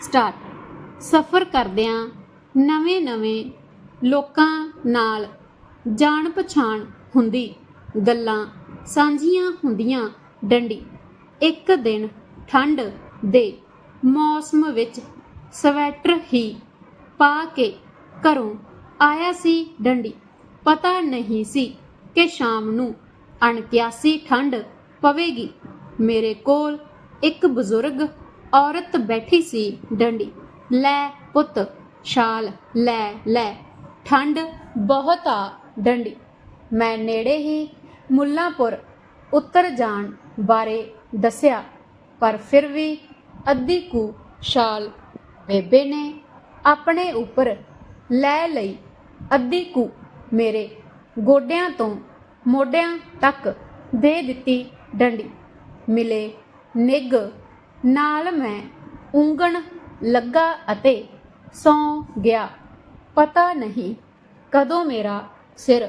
Start. ਸਫ਼ਰ ਕਰਦਿਆਂ ਨਵੇਂ-ਨਵੇਂ ਲੋਕਾਂ ਨਾਲ ਜਾਣ ਪਛਾਣ ਹੁੰਦੀ। ਗੱਲਾਂ ਸਾਂਝੀਆਂ ਹੁੰਦੀਆਂ ਡੰਡੀ। ਇੱਕ ਦਿਨ ਠੰਡ ਦੇ ਮੌਸਮ ਵਿੱਚ ਸਵੈਟਰ ਹੀ ਪਾ ਕੇ ਘਰੋਂ ਆਇਆ ਸੀ ਡੰਡੀ। ਪਤਾ ਨਹੀਂ ਸੀ ਕਿ ਸ਼ਾਮ ਨੂੰ ਅਣਕਿਆਸੀ ਠੰਡ ਪਵੇਗੀ। ਮੇਰੇ ਕੋਲ ਇੱਕ ਬਜ਼ੁਰਗ ਔਰਤ ਬੈਠੀ ਸੀ ਡੰਡੀ। ਲੈ ਪੁੱਤ ਸ਼ਾਲ ਲੈ ਲੈ। ਠੰਡ ਬਹੁਤ ਆ ਡੰਡੀ। ਮੈਂ ਨੇੜੇ ਹੀ ਮੁੱਲਾਂਪੁਰ ਉੱਤਰ ਜਾਣ ਬਾਰੇ ਦੱਸਿਆ, ਪਰ ਫਿਰ ਵੀ ਅੱਧੀ ਕੁ ਸ਼ਾਲ ਬੇਬੇ ਨੇ ਆਪਣੇ ਉੱਪਰ ਲੈ ਲਈ। ਅੱਧੀ ਕੁ ਮੇਰੇ ਗੋਡਿਆਂ ਤੋਂ ਮੋਢਿਆਂ ਤੱਕ ਦੇ ਦਿੱਤੀ ਡੰਡੀ। ਮਿਲੇ ਨਿੱਗ ਨਾਲ ਮੈਂ ਉਂਗਣ ਲੱਗਾ ਅਤੇ ਸੌਂ ਗਿਆ। ਪਤਾ ਨਹੀਂ ਕਦੋਂ ਮੇਰਾ ਸਿਰ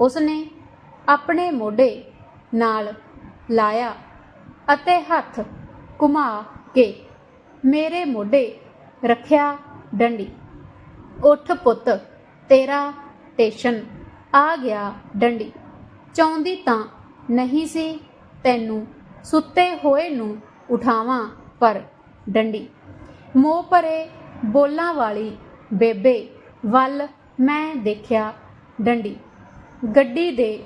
ਉਸਨੇ ਆਪਣੇ ਮੋਢੇ ਨਾਲ ਲਾਇਆ ਅਤੇ ਹੱਥ ਘੁਮਾ ਕੇ ਮੇਰੇ ਮੋਢੇ ਰੱਖਿਆ ਡੰਡੀ। ਉੱਠ ਪੁੱਤ, ਤੇਰਾ ਟੇਸ਼ਨ ਆ ਗਿਆ ਡੰਡੀ। ਚਾਹੁੰਦੀ ਤਾਂ ਨਹੀਂ ਸੀ ਤੈਨੂੰ ਸੁੱਤੇ ਹੋਏ ਨੂੰ ਉਠਾਵਾਂ ਪਰ ਡੰਡੀ। ਮੋਹ ਭਰੇ ਬੋਲਾਂ ਵਾਲੀ ਬੇਬੇ ਵੱਲ ਮੈਂ ਦੇਖਿਆ ਡੰਡੀ। ਗੱਡੀ ਦੇ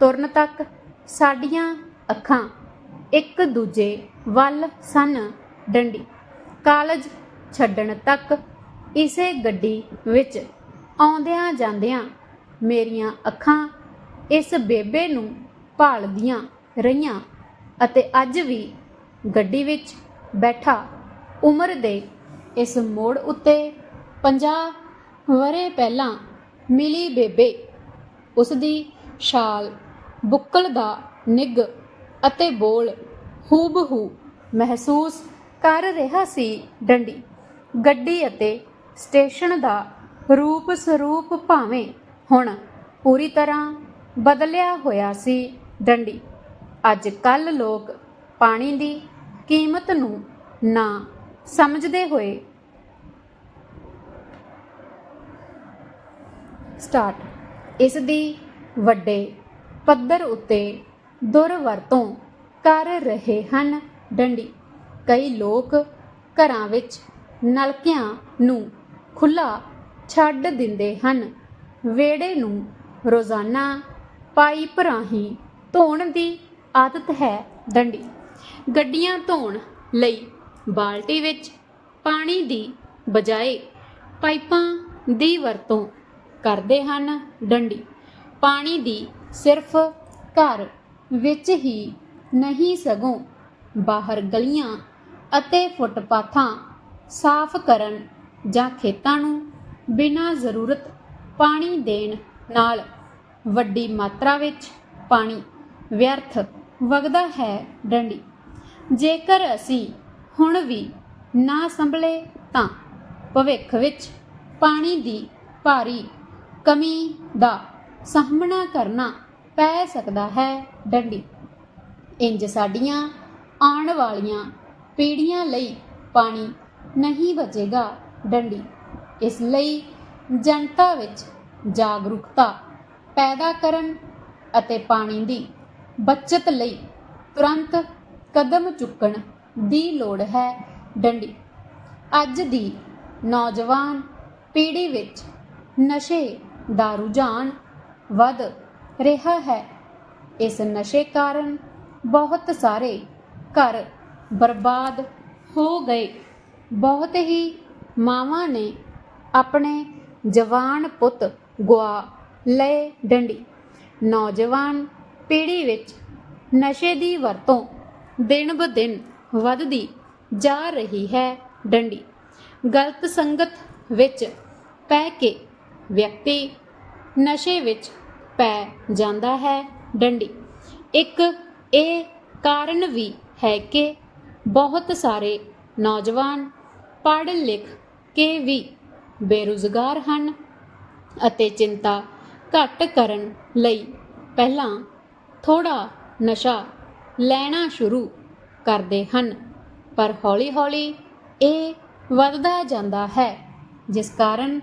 ਤੁਰਨ ਤੱਕ ਸਾਡੀਆਂ ਅੱਖਾਂ ਇੱਕ ਦੂਜੇ ਵੱਲ ਸਨ ਡੰਡੀ। ਕਾਲਜ ਛੱਡਣ ਤੱਕ ਇਸੇ ਗੱਡੀ ਵਿੱਚ ਆਉਂਦਿਆਂ ਜਾਂਦਿਆਂ ਮੇਰੀਆਂ ਅੱਖਾਂ ਇਸ ਬੇਬੇ ਨੂੰ ਭਾਲਦੀਆਂ ਰਹੀਆਂ ਅਤੇ ਅੱਜ ਵੀ ਗੱਡੀ ਵਿੱਚ ਬੈਠਾ। ਉਮਰ ਦੇ ਇਸ ਮੋੜ ਉੱਤੇ 50 ਵਰੇ ਪਹਿਲਾਂ ਮਿਲੀ ਬੇਬੇ। ਉਸ ਦੀ ਸ਼ਾਲ ਬੁੱਕਲ ਦਾ ਨਿੱਗ ਅਤੇ ਬੋਲ ਹੂਬਹੂ ਮਹਿਸੂਸ ਕਰ ਰਿਹਾ ਸੀ ਡੰਡੀ। ਗੱਡੀ ਅਤੇ ਸਟੇਸ਼ਨ ਦਾ ਰੂਪ ਸਰੂਪ ਭਾਵੇਂ ਹੁਣ ਪੂਰੀ ਤਰ੍ਹਾਂ ਬਦਲਿਆ ਹੋਇਆ ਸੀ ਡੰਡੀ। ਅੱਜ ਕੱਲ ਲੋਕ ਪਾਣੀ ਦੀ ਕੀਮਤ ਨੂੰ ਨਾ ਸਮਝਦੇ ਹੋਏ ਸਟਾਰਟ। ਇਸ ਦੀ ਵੱਡੇ ਪੱਧਰ ਉੱਤੇ ਦੁਰਵਰਤੋਂ ਕਰ ਰਹੇ ਹਨ ਡੰਡੀ। ਕਈ ਲੋਕ ਘਰਾਂ ਵਿੱਚ ਨਲਕਿਆਂ ਨੂੰ ਖੁੱਲਾ ਛੱਡ ਦਿੰਦੇ ਹਨ। ਵਿਹੜੇ ਨੂੰ ਰੋਜ਼ਾਨਾ ਪਾਈਪ ਰਾਹੀਂ ਧੋਣ ਦੀ ਆਦਤ ਹੈ ਡੰਡੀ। ਗੱਡੀਆਂ ਧੋਣ ਲਈ ਬਾਲਟੀ ਵਿੱਚ ਪਾਣੀ ਦੀ ਬਜਾਏ ਪਾਈਪਾਂ ਦੀ ਵਰਤੋਂ ਕਰਦੇ ਹਨ ਡੰਡੀ। ਪਾਣੀ ਦੀ ਸਿਰਫ ਘਰ ਵਿੱਚ ਹੀ ਨਹੀਂ, ਸਗੋਂ ਬਾਹਰ ਗਲੀਆਂ ਅਤੇ ਫੁੱਟਪਾਥਾਂ ਸਾਫ਼ ਕਰਨ ਜਾਂ ਖੇਤਾਂ ਨੂੰ ਬਿਨਾਂ ਜ਼ਰੂਰਤ ਪਾਣੀ ਦੇਣ ਨਾਲ ਵੱਡੀ ਮਾਤਰਾ ਵਿੱਚ ਪਾਣੀ ਵਿਅਰਥ ਵਗਦਾ ਹੈ ਡੰਡੀ। ਜੇਕਰ ਅਸੀਂ ਹੁਣ ਵੀ ਨਾ ਸੰਭਲੇ ਤਾਂ ਭਵਿੱਖ ਵਿੱਚ ਪਾਣੀ ਦੀ ਭਾਰੀ ਕਮੀ ਦਾ ਸਾਹਮਣਾ ਕਰਨਾ ਪੈ ਸਕਦਾ ਹੈ ਡੰਡੀ। ਇੰਜ ਸਾਡੀਆਂ ਆਉਣ ਵਾਲੀਆਂ ਪੀੜ੍ਹੀਆਂ ਲਈ ਪਾਣੀ ਨਹੀਂ ਬਚੇਗਾ ਡੰਡੀ। ਇਸ ਲਈ ਜਨਤਾ ਵਿੱਚ ਜਾਗਰੂਕਤਾ ਪੈਦਾ ਕਰਨ ਅਤੇ ਪਾਣੀ ਦੀ ਬਚਤ ਲਈ ਤੁਰੰਤ ਕਦਮ ਚੁੱਕਣ ਦੀ ਲੋੜ ਹੈ। ਡੰਡੀ। ਅੱਜ ਦੀ ਨੌਜਵਾਨ ਪੀੜ੍ਹੀ ਵਿੱਚ ਨਸ਼ੇ ਦਾ ਰੁਝਾਨ ਵੱਧ ਰਿਹਾ ਹੈ। ਇਸ ਨਸ਼ੇ ਕਾਰਨ ਬਹੁਤ ਸਾਰੇ ਘਰ ਬਰਬਾਦ ਹੋ ਗਏ। ਬਹੁਤ ਹੀ ਮਾਵਾਂ ਨੇ ਆਪਣੇ ਜਵਾਨ ਪੁੱਤ ਗੁਆ ਲਏ। ਡੰਡੀ। ਨੌਜਵਾਨ ਪੀੜ੍ਹੀ ਵਿੱਚ ਨਸ਼ੇ ਦੀ ਵਰਤੋਂ ਦਿਨ ਬ ਦਿਨ ਵੱਧਦੀ ਜਾ ਰਹੀ ਹੈ ਡੰਡੀ। ਗਲਤ ਸੰਗਤ ਵਿੱਚ ਪੈ ਕੇ ਵਿਅਕਤੀ ਨਸ਼ੇ ਵਿੱਚ ਪੈ ਜਾਂਦਾ ਹੈ ਡੰਡੀ। ਇੱਕ ਇਹ ਕਾਰਨ ਵੀ ਹੈ ਕਿ ਬਹੁਤ ਸਾਰੇ ਨੌਜਵਾਨ ਪੜ੍ਹ ਲਿਖ ਕੇ ਵੀ ਬੇਰੁਜ਼ਗਾਰ ਹਨ ਅਤੇ ਚਿੰਤਾ ਘੱਟ ਕਰਨ ਲਈ ਪਹਿਲਾਂ ਥੋੜਾ ਨਸ਼ਾ ਲੈਣਾ ਸ਼ੁਰੂ ਕਰਦੇ ਹਨ। ਪਰ ਹੌਲੀ-ਹੌਲੀ ਇਹ ਵੱਧਦਾ ਜਾਂਦਾ ਹੈ ਜਿਸ ਕਾਰਨ